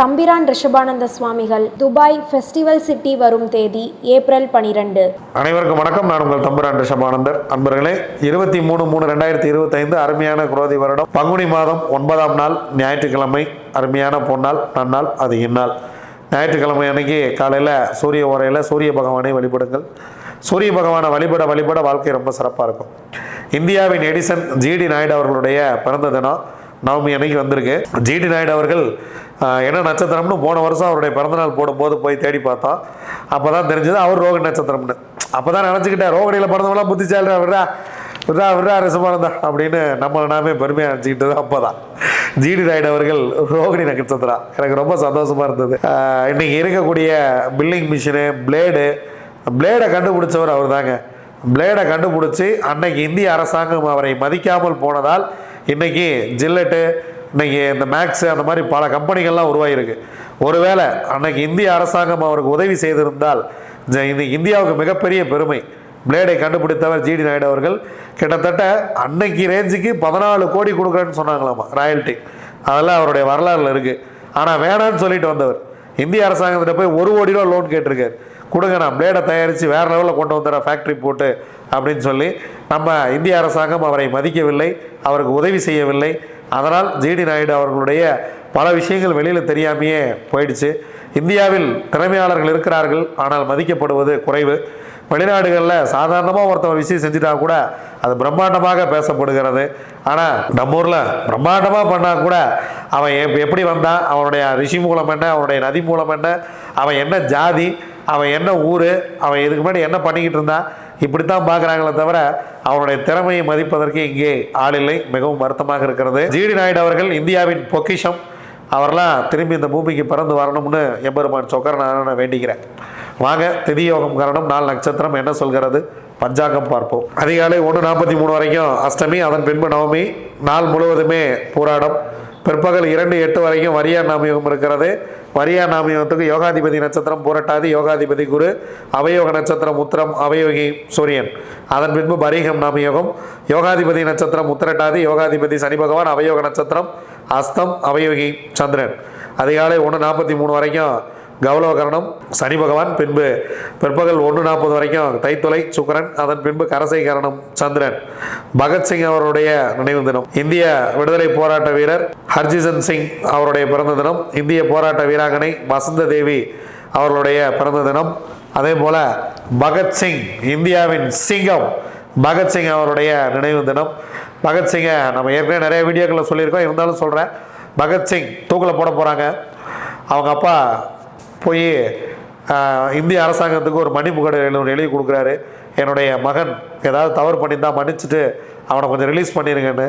தம்பிரான் ரிஷபானந்த சுவாமிகள் Dubai festival city வரும் தேதி ஏப்ரல் பனிரெண்டு. அனைவருக்கும் வணக்கம். நான் உங்கள் தம்பிரான் ரிஷபானந்தர். அன்பர்களே இருபத்தி மூணு மூணு ரெண்டாயிரத்தி இருபத்தைந்து அருமையான குரோதி வருடம். பங்குனி மாதம் ஒன்பதாம் நாள் ஞாயிற்றுக்கிழமை அருமையான பொன்னாள் நன்னாள் அது இந்நாள். ஞாயிற்றுக்கிழமை அன்னைக்கு காலையில் சூரிய உரையில் சூரிய பகவானை வழிபடுங்கள். சூரிய பகவானை வழிபட வழிபட வாழ்க்கை ரொம்ப சிறப்பாக இருக்கும். இந்தியாவின் எடிசன் ஜிடி நாயுடு அவர்களுடைய பிறந்த தினம் நவமி அன்னைக்கு வந்திருக்கு. ஜிடி நாயுடு அவர்கள் என்ன நட்சத்திரம்னு போன வருஷம் அவருடைய பிறந்தநாள் போடும்போது போய் தேடி பார்த்தோம் அப்போ தான் தெரிஞ்சது அவர் ரோக நட்சத்திரம்னு. அப்போ தான் நினச்சிக்கிட்டேன் ரோகடியில் பிறந்தவங்களாம் புத்திசாலி விட்றா விட்றா விட்றா ரசமானந்தா அப்படின்னு நம்மளை நாமே பெருமையாக நினச்சிக்கிட்டது அப்போ தான் ஜிடி ராய்டு அவர்கள் ரோகிணி நட்சத்திரம் எனக்கு ரொம்ப சந்தோஷமாக இருந்தது. இன்றைக்கி இருக்கக்கூடிய பில்லிங் மிஷினு பிளேடு பிளேடை கண்டுபிடிச்சவர் அவர் தாங்க பிளேடை கண்டுபிடிச்சி அன்னைக்கு இந்திய அரசாங்கம் அவரை மதிக்காமல் போனதால் இன்றைக்கி ஜில்லட்டு இன்றைக்கி இந்த மேக்ஸ் அந்த மாதிரி பல கம்பெனிகள்லாம் உருவாகிருக்கு ஒருவேளை அன்னைக்கு இந்திய அரசாங்கம் அவருக்கு உதவி செய்திருந்தால் இந்த இந்தியாவுக்கு மிகப்பெரிய பெருமை. பிளேடை கண்டுபிடித்தவர் ஜிடி நாயுடு அவர்கள். கிட்டத்தட்ட அன்னைக்கு ரேஞ்சுக்கு பதினாலு கோடி கொடுக்குறேன்னு சொன்னாங்களாமா ராயல்ட்டி அதெல்லாம் அவருடைய வரலாறுல இருக்குது ஆனால் வேணான்னு சொல்லிட்டு வந்தவர். இந்திய அரசாங்கத்திட்ட போய் ஒரு கோடி ரூபா லோன் கேட்டிருக்காரு. கொடுங்க நான் பிளேடை தயாரித்து வேறு லெவலில் கொண்டு வந்துடுறேன் ஃபேக்ட்ரி போட்டு அப்படின்னு சொல்லி நம்ம இந்திய அரசாங்கம் அவரை மதிக்கவில்லை அவருக்கு உதவி செய்யவில்லை. அதனால் ஜிடி நாயுடு அவர்களுடைய பல விஷயங்கள் வெளியில் தெரியாமையே போயிடுச்சு. இந்தியாவில் திறமையாளர்கள் இருக்கிறார்கள் ஆனால் மதிக்கப்படுவது குறைவு. வெளிநாடுகளில் சாதாரணமாக ஒருத்தவன் விஷயம் செஞ்சுட்டா கூட அது பிரம்மாண்டமாக பேசப்படுகிறது. ஆனால் நம்ம ஊரில் பிரம்மாண்டமாக பண்ணால் கூட அவன் எப்- எப்படி வந்தான் அவனுடைய ரிஷி மூலம் என்ன அவனுடைய நதி மூலம் என்ன அவன் என்ன ஜாதி அவன் என்ன ஊர் அவன் இதுக்கு முன்னாடி என்ன பண்ணிக்கிட்டு இருந்தான் இப்படித்தான் பார்க்குறாங்களே தவிர அவனுடைய திறமையை மதிப்பதற்கு இங்கே ஆளில்லை மிகவும் வருத்தமாக இருக்கிறது. ஜிடி நாயுடு அவர்கள் இந்தியாவின் பொக்கிஷம். அவரெல்லாம் திரும்பி இந்த பூமிக்கு பிறந்து வரணும்னு எம்பெருமான் சொக்கரனை நான் வேண்டிக்கிறேன். வாங்க திதியோகம் கரணம் நாள் நாலு நட்சத்திரம் என்ன சொல்கிறது? பஞ்சாங்கம் பார்ப்போம். அதிகாலை ஒன்று நாற்பத்தி மூணு வரைக்கும் அஷ்டமி அதன் பின்பு நவமி நாள் முழுவதுமே போராடம். பிற்பகல் இரண்டு எட்டு வரைக்கும் வரியா நாமயோகம் இருக்கிறது. வரியா நாமயோகத்துக்கு யோகாதிபதி நட்சத்திரம் புரட்டாதி யோகாதிபதி குரு அவயோக நட்சத்திரம் உத்திரம் அவயோகி சூரியன். அதன் பின்பு பரீகம் நாமயோகம். யோகாதிபதி நட்சத்திரம் உத்திரட்டாதி யோகாதிபதி சனி பகவான் அவயோக நட்சத்திரம் அஸ்தம் அவயோகி சந்திரன். அதிகாலை ஒன்று நாற்பத்தி மூணு வரைக்கும் கௌலவகரணம் சனி பகவான் பின்பு பிற்பகல் ஒன்று நாற்பது வரைக்கும் தைத்துளை சுக்கரன் அதன் பின்பு கரசை கரணம் சந்திரன். பகத்சிங் அவருடைய நினைவு தினம். இந்திய விடுதலை போராட்ட வீரர் ஹர்ஜிசன் சிங் அவருடைய பிறந்த தினம். இந்திய போராட்ட வீராங்கனை வசந்த தேவி அவர்களுடைய பிறந்த தினம். அதே போல பகத்சிங் இந்தியாவின் சிங்கம் பகத்சிங் அவருடைய நினைவு தினம். பகத்சிங்கை நம்ம ஏற்கனவே நிறைய வீடியோக்களில் சொல்லியிருக்கோம். இருந்தாலும் சொல்கிறேன் பகத்சிங் தூக்கில் போட போகிறாங்க அவங்க அப்பா போய் இந்திய அரசாங்கத்துக்கு ஒரு மன்னிப்பு கடிதம் எழுதி கொடுக்குறாரு. என்னுடைய மகன் ஏதாவது தவறு பண்ணியிருந்தா மன்னிச்சுட்டு அவனை கொஞ்சம் ரிலீஸ் பண்ணிடுங்கன்னு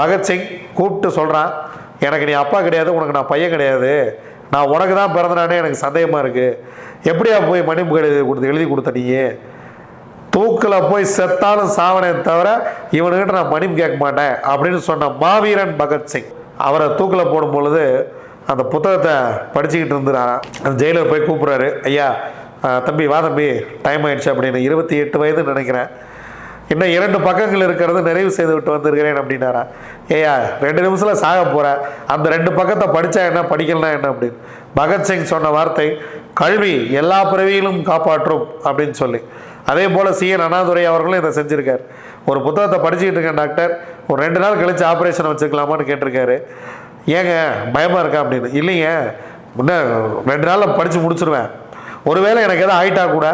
பகத்சிங் கூப்பிட்டு சொல்கிறான் எனக்கு நீ அப்பா கிடையாது உனக்கு நான் பையன் கிடையாது. நான் உனக்கு தான் பிறந்தனானே எனக்கு சந்தேகமாக இருக்குது எப்படியா போய் மன்னிப்பு கடிதம் கொடுத்து எழுதி கொடுத்த நீயே தூக்கில் போய் செத்தாலும் சாவனே தவிர இவனுக்கிட்ட நான் மன்னிப்பு கேட்க மாட்டேன் அப்படின்னு சொன்ன மாவீரன் பகத்சிங் அவரை தூக்கில் போடும் பொழுது அந்த புத்தகத்தை படிச்சுக்கிட்டு இருந்தாராம் அந்த ஜெயிலர் போய் கூப்பிட்றாரு ஐயா தம்பி வா தம்பி டைம் ஆயிடுச்சு அப்படின்னு. இருபத்தி எட்டு வயது நினைக்கிறேன். இன்னும் இரண்டு பக்கங்கள் இருக்கிறது நிறைவு செய்து விட்டு வந்திருக்கிறேன் அப்படின்னாரா. ஏயா ரெண்டு நிமிஷத்தில் சாக போகிறேன் அந்த ரெண்டு பக்கத்தை படித்தா என்ன படிக்கலனா என்ன? அப்படின்னு. பகத்சிங் சொன்ன வார்த்தை கல்வி எல்லா பிறவியிலும் காப்பாற்றும் அப்படின்னு சொல்லி. அதே போல் சிஎன் அண்ணாதுரை அவர்களும் இதை செஞ்சுருக்கார். ஒரு புத்தகத்தை படிச்சுக்கிட்டு இருக்கேன் டாக்டர். ஒரு ரெண்டு நாள் கழித்து ஆப்ரேஷன் வச்சுக்கலாமான்னு கேட்டிருக்காரு. ஏங்க பயமாக இருக்கா அப்படின்னு? இல்லைங்க. முன்னே ரெண்டு நாளில் படித்து முடிச்சிருவேன். ஒருவேளை எனக்கு எதாவது ஆயிட்டா கூட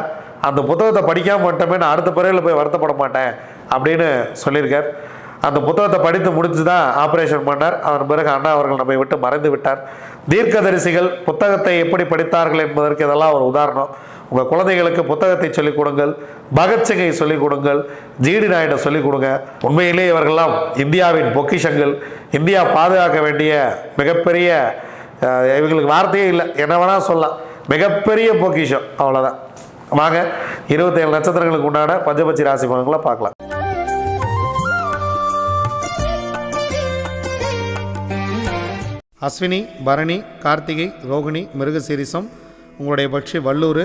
அந்த புத்தகத்தை படிக்காம மட்டுமே நான் அடுத்த பிறகு போய் வருத்தப்பட மாட்டேன் அப்படின்னு சொல்லியிருக்கார். அந்த புத்தகத்தை படித்து முடித்து தான் ஆப்ரேஷன் பண்ணார். அதன் பிறகு அண்ணா அவர்கள் நம்மை விட்டு மறைந்து விட்டார். தீர்க்கதரிசிகள் புத்தகத்தை எப்படி படித்தார்கள் என்பதற்கு இதெல்லாம் ஒரு உதாரணம். உங்கள் குழந்தைகளுக்கு புத்தகத்தை சொல்லிக் கொடுங்கள் பகத்சிங்கை சொல்லிக் கொடுங்கள் ஜிடி நாயுடை சொல்லிக் கொடுங்க. உண்மையிலே இவர்கள்லாம் இந்தியாவின் பொக்கிஷங்கள் இந்தியா பாதுகாக்க வேண்டிய மிகப்பெரிய இவங்களுக்கு வார்த்தையே இல்லை. என்ன வேணால் சொல்லலாம். மிகப்பெரிய பொக்கிஷம் அவ்வளோதான் வாங்க இருபத்தேழு நட்சத்திரங்களுக்கு உண்டான பஞ்சபட்சி ராசி பலன்களை பார்க்கலாம். அஸ்வினி பரணி கார்த்திகை ரோகிணி மிருகசீரிசம் உங்களுடைய பட்சி வல்லூர்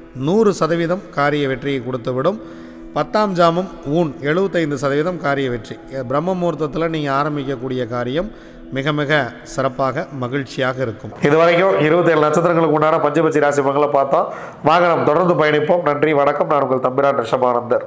நூறு சதவீதம் காரிய வெற்றியை கொடுத்துவிடும். பத்தாம் ஜாமம் ஊன் எழுபத்தைந்து சதவீதம் காரிய வெற்றி. பிரம்ம முகூர்த்தத்தில் நீங்கள் ஆரம்பிக்கக்கூடிய காரியம் மிக மிக சிறப்பாக மகிழ்ச்சியாக இருக்கும். இது வரைக்கும் இருபத்தேழு நட்சத்திரங்களுக்கு உண்டான பஞ்சபட்சி ராசி மங்களை பார்த்தோம் வாங்க நாம் தொடர்ந்து பயணிப்போம். நன்றி வணக்கம். நான் உங்கள் தம்பிரான் ரிஷபானந்தர்.